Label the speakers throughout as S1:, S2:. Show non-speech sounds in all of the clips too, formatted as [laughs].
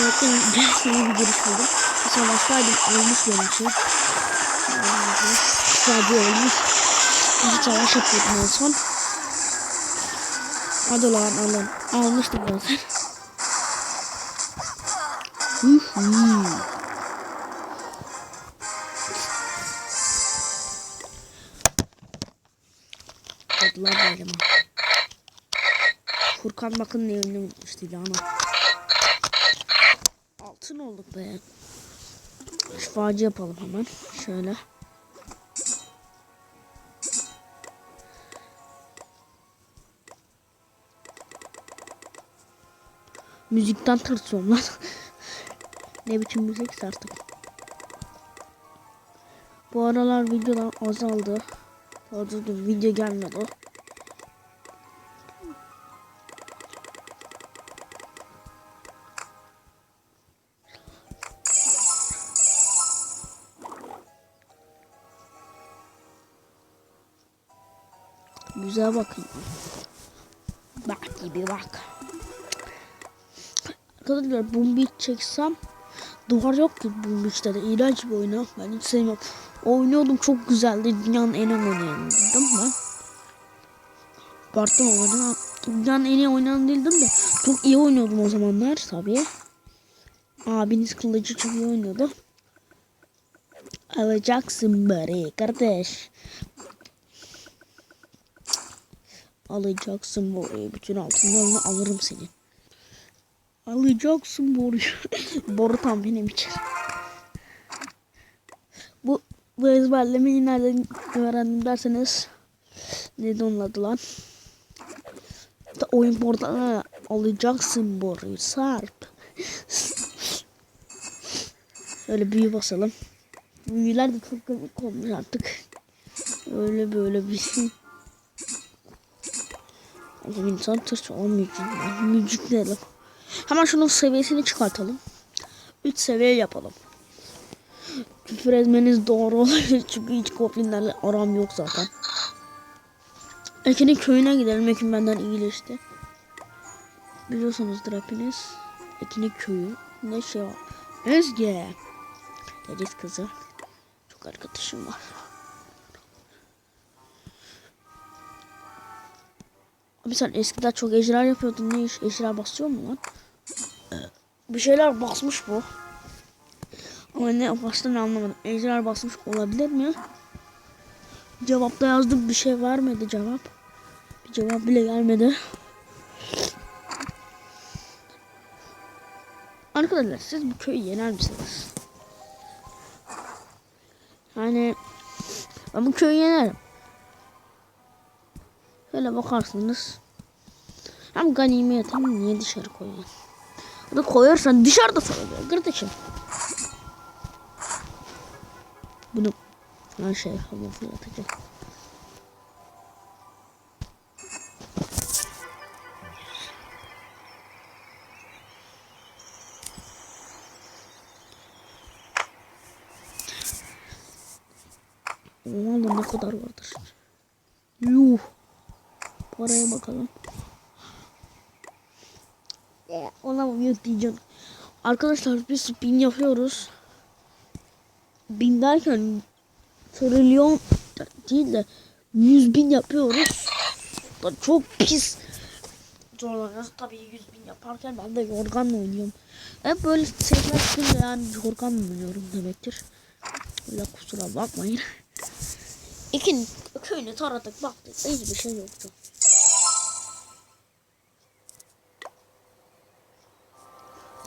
S1: Evet benim gerçekten bir giriş buldum. Bu savaştaydım olmuş benim için. Sadece olmuş. Bir savaş yapıyordum en son. Hadi lan alın. Almıştım zaten. Lan böyle Furkan bakın ne önüne unutmuştu ana. Altın olduk be. Şifacı yapalım hemen. Şöyle. Müzikten tırsıyorum lan. [laughs] ne biçim müzik artık. Bu aralar videolar azaldı. Da video gelmedi. Güzel bakın. Bak gibi bak. Arkadaşlar Boom çeksem duvar yok ki Boom Beach'te de. İğrenç bir oyunu. Ben hiç sevmiyorum. Oynuyordum çok güzeldi. Dünyanın en iyi oynayanıydım ben. Bartım oynadım. Dünyanın en iyi oynayan değildim de. Çok iyi oynuyordum o zamanlar tabii. Abiniz kılıcı çok iyi oynuyordu. Alacaksın bari kardeş. Alacaksın boruyu. Bütün altınlarını alırım seni. Alacaksın boruyu. [laughs] Boru tam benim için. Bu bu ezberlemeyi nereden öğrendim derseniz neydi onun lan? Da oyun portalına alacaksın boruyu sarp. Şöyle büyü basalım. Büyüler de çok komik olmuş artık. Öyle böyle bir şey. Oğlum insan tırs olmayacak. Müzik dedim. Hemen şunun seviyesini çıkartalım. 3 seviye yapalım. Küfür etmeniz doğru olabilir [laughs] çünkü hiç goblinlerle aram yok zaten. Ekin'in köyüne gidelim. Ekin benden iyileşti. Biliyorsunuzdur hepiniz. Ekin'in köyü. Ne şey var. Özge. Deniz kızı. Çok arkadaşım var. Abi sen eskiden çok ejder yapıyordun. Ne iş? Ejder basıyor mu lan? Bir şeyler basmış bu. Ama ne bastığını anlamadım. Ejder basmış olabilir mi? Cevapta yazdım bir şey vermedi cevap. Bir cevap bile gelmedi. Arkadaşlar siz bu köyü yener misiniz? Yani ben bu köyü yenerim. Şöyle bakarsınız. Hem ganimet hem niye dışarı koyuyorsun? Ya da koyarsan dışarıda sayılıyor kardeşim. Bunu her şey hava fırlatacak. Oğlum ne kadar vardır. Paraya bakalım. Ona yok diyeceğim. Arkadaşlar biz bin yapıyoruz. Bin derken trilyon değil de yüz bin yapıyoruz. Da çok pis zorlanıyoruz. Tabii yüz bin yaparken ben de yorganla oynuyorum. Hep böyle sesler çıkınca yani yorganla oynuyorum demektir. Öyle kusura bakmayın. İkin köyünü taradık baktık hiçbir şey yoktu.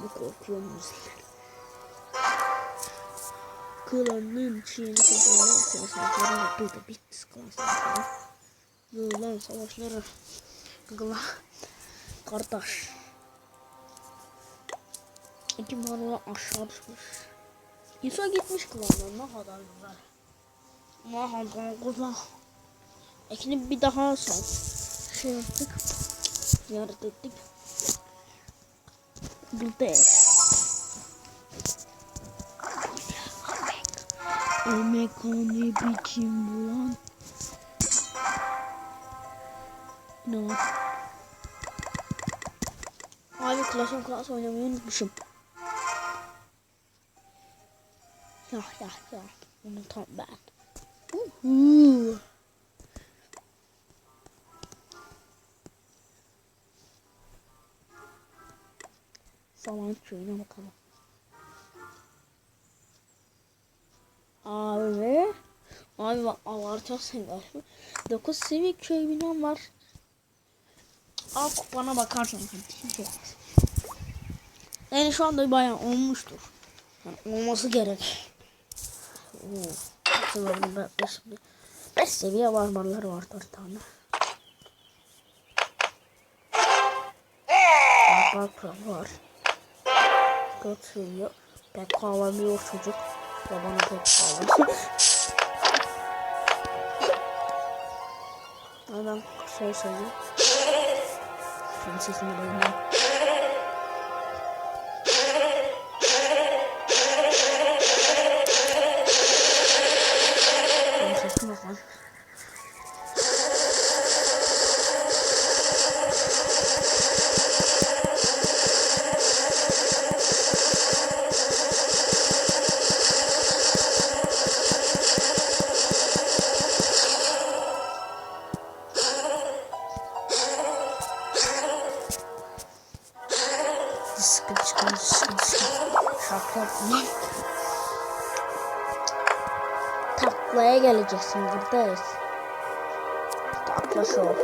S1: Bu korkuyorum Klanın çiğni kafaları savaşları yapıyordu. Bitti klan savaşları. Yılan savaşları. Klan. Kardeş. İki mağaralar aşağı düşmüş. İsa gitmiş klandan ne kadar güzel. Ne kadar güzel. Ekini bir daha sal. Şey yaptık. Ziyaret ettik the best. Ölmek o ne biçim bu lan? No. Abi Clash of Clans oynamayı unutmuşum. Ya ya ya. Unutam ben. Uhu. Saman köyüne bakalım. Abi. Abi bak abartıyorsun galiba. 9 seviye köy binam var. Al bana bakarsın. Hiç yok. Yani şu anda bayağı olmuştur. Yani olması gerek. Oo. Ben şimdi. 5 seviye barbarlar var 4 tane. Barbar kral var. 4 seviye. Pek ağlamıyor çocuk. Babana pek ağlamıyor. Adam şey söylüyor. Şimdi sesini duymuyor. Sıkı çıkın sıkı sıkı. Şarkı yapma. Taklaya geleceksin buradayız. Takla şov.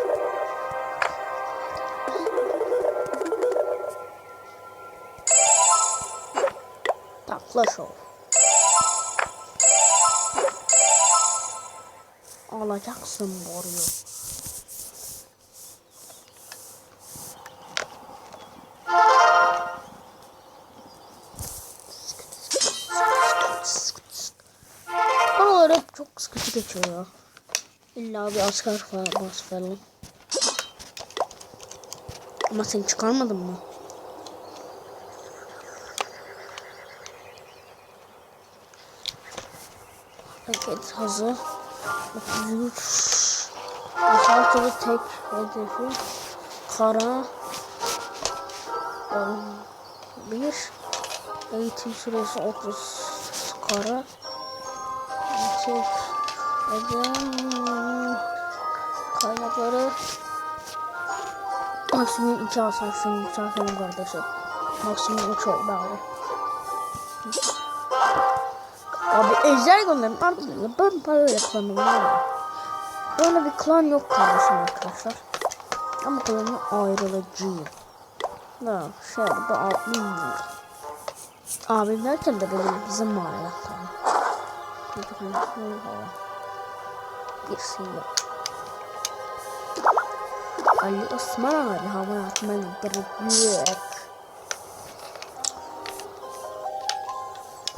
S1: Takla şov. Alacaksın boruyu. Geçiyor. İlla bir asker bas falan. Ama sen çıkarmadın mı? Evet hazır. 33 Asaltı tek hedefi kara bir eğitim süresi 30 kara Çek eden kaynakları maksimum 2 alsan senin senin kardeşi. Maksimum 3 ol bağlı. Abi ejder gönderin ardından ben klanım var. Böyle bir klan yok kardeşim arkadaşlar. Ama klanın ayrılacağım. Ne şey bu abim var. Abim derken de benim bizim mahalle tamam. Bir şey yok. Ali Osman abi hava atmanı bırakıyor.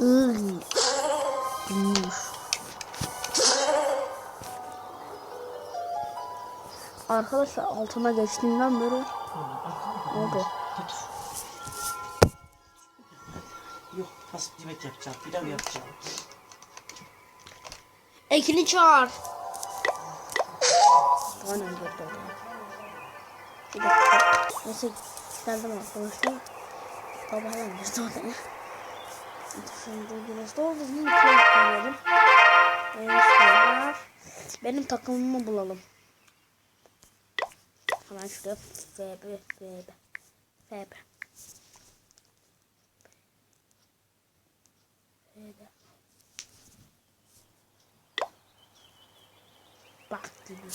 S1: Iııı. Büyür. Arkadaşlar altına geçtiğinden beri oldu?
S2: Yok, fast yemek yapacağım, pilav yapacağım.
S1: Ekini çağır. Aynen dört dört. Bir dakika. Neyse geldim ama konuştum. Sabahlan bir odaya. Şimdi biraz da oldu. Yine kıyafet. Benim takımımı bulalım. Hemen şuraya FB FB FB FB Bak gülüyor.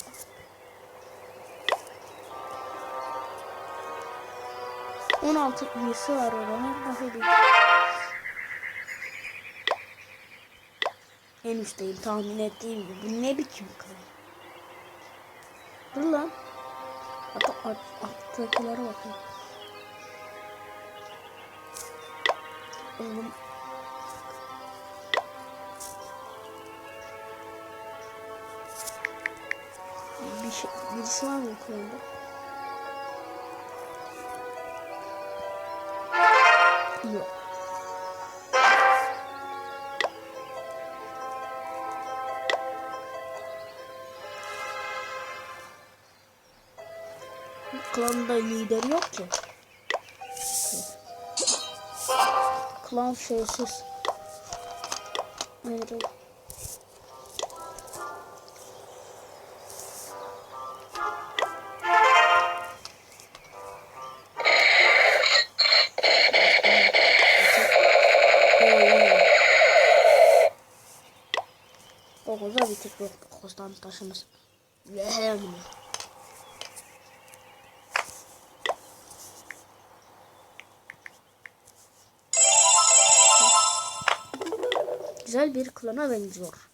S1: 16 üyesi var oranın. Nasıl bir En üstteyim tahmin ettiğim gibi. Bu ne biçim kız? Dur lan. Hatta alttakilere bakın. Oğlum. Bir şey, birisi var mı okulunda? Klanda lider yok ki. Klan şeysiz. Hayır. Dokuza bitik yok. Dokuzdan taşımız. Lehem. Güzel bir klana benziyor.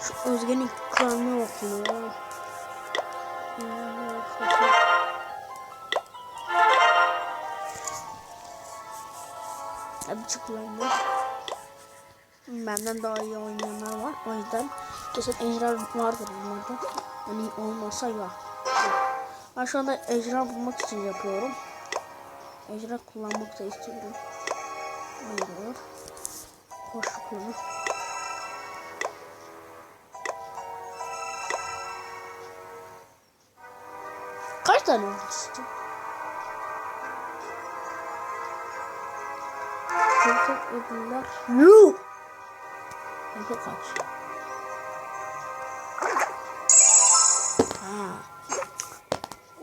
S1: Şu Özge'nin klanına bakayım ya. Tabii çıklandı. Benden daha iyi oynayanlar var. O yüzden kesin ejder vardır bunlarda. Hani olmasa ya. Ben şu bulmak için yapıyorum. Ejder kullanmak da istiyorum. Hayır. Hoş kullanır. Kaç tane istiyorum? Çok ödüller. Yuh! Yok kaç. Ha.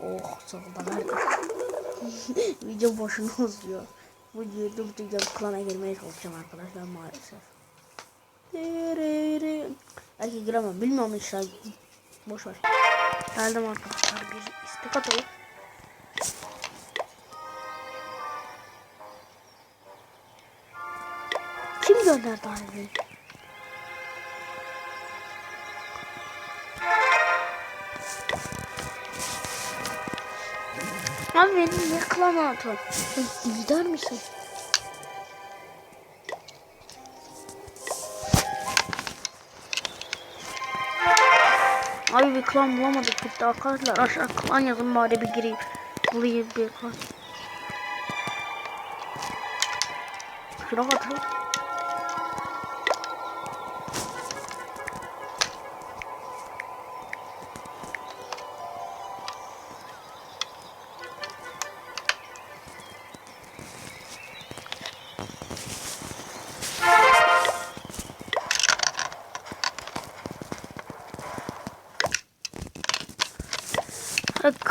S1: Oh sonunda verdim. Video boşuna uzuyor. Bu YouTube duyacağım klana girmeye çalışacağım arkadaşlar maalesef. Belki giremem bilmiyorum inşallah. Boş ver. Geldim arkadaşlar bir istek atalım. Kim gönderdi harbi? Abi benim ne klan atın? Gider misin? Abi bir klan bulamadık gitti arkadaşlar aşağı klan yazın bari bir gireyim bulayım bir klan Şuna bakın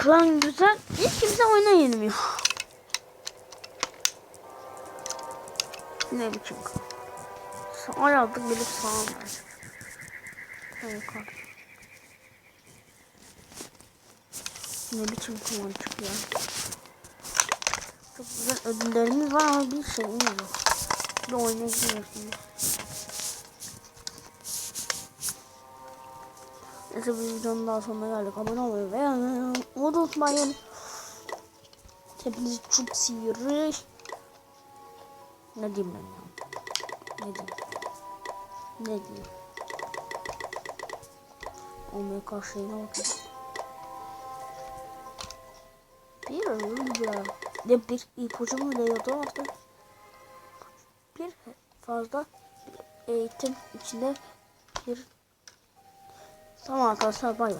S1: Klan güzel. Hiç kimse oyuna yenmiyor. Ne biçim? Sağ yazdık biri sağ kardeşim. Ne biçim klan çıkıyor? Çok güzel ödüllerimiz var ama bir şeyimiz yok. Bir oyuna giriyorsunuz. Neyse bir videonun daha sonuna geldik. Abone olmayı ve unutmayın. Hepinizi çok seviyoruz. Ne diyeyim ben ya? Ne diyeyim? Ne diyeyim? Olmaya karşıyına bakın. Bir öyle de bir ipucu bile yok artık. Bir fazla eğitim içinde bir 大晚上下暴雨